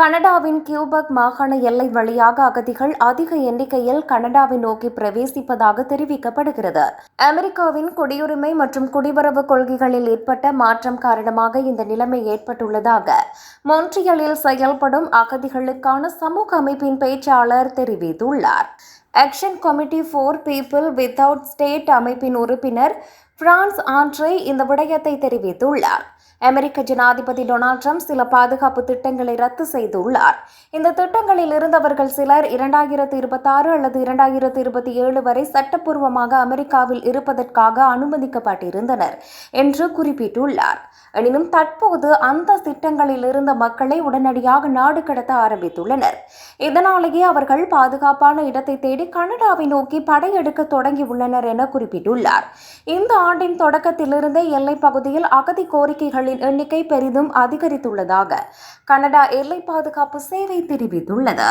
கனடாவின் கியூபக் மாகாண எல்லை வழியாக அகதிகள் அதிக எண்ணிக்கையில் கனடாவை நோக்கி பிரவேசிப்பதாக தெரிவிக்கப்படுகிறது. அமெரிக்காவின் குடியுரிமை மற்றும் குடிவரவு கொள்கைகளில் ஏற்பட்ட மாற்றம் காரணமாக இந்த நிலைமை ஏற்பட்டுள்ளதாக மொன்ட்ரியலில் செயல்படும் அகதிகளுக்கான சமூக அமைப்பின் பேச்சாளர் தெரிவித்துள்ளார். Action committee for people without state அமைப்பின் உறுப்பினர் பிரான்ஸ் ஆண்ட்ரே இந்த விடயத்தை தெரிவித்துள்ளார். அமெரிக்க ஜனாதிபதி டொனால்ட் ட்ரம்ப் சில பாதுகாப்பு திட்டங்களை ரத்து செய்துள்ளார். இந்த திட்டங்களில் இருந்தவர்கள் சிலர் இரண்டாயிரத்து இருபத்தாறு அல்லது இரண்டாயிரத்து இருபத்தி ஏழு வரை சட்டப்பூர்வமாக அமெரிக்காவில் இருப்பதற்காக அனுமதிக்கப்பட்டிருந்தனர் என்று குறிப்பிட்டுள்ளார். எனினும் தற்போது அந்த திட்டங்களில் இருந்த மக்களை உடனடியாக நாடு கடத்த ஆரம்பித்துள்ளனர். இதனாலேயே அவர்கள் பாதுகாப்பான இடத்தை தேடி கனடாவை நோக்கி படையெடுக்க தொடங்கியுள்ளனர் என குறிப்பிட்டுள்ளார். இந்த ஆண்டின் தொடக்கத்திலிருந்தே எல்லைப் பகுதியில் அகதி கோரிக்கைகளின் எண்ணிக்கை பெரிதும் அதிகரித்துள்ளதாக கனடா எல்லை பாதுகாப்பு சேவை தெரிவித்துள்ளது.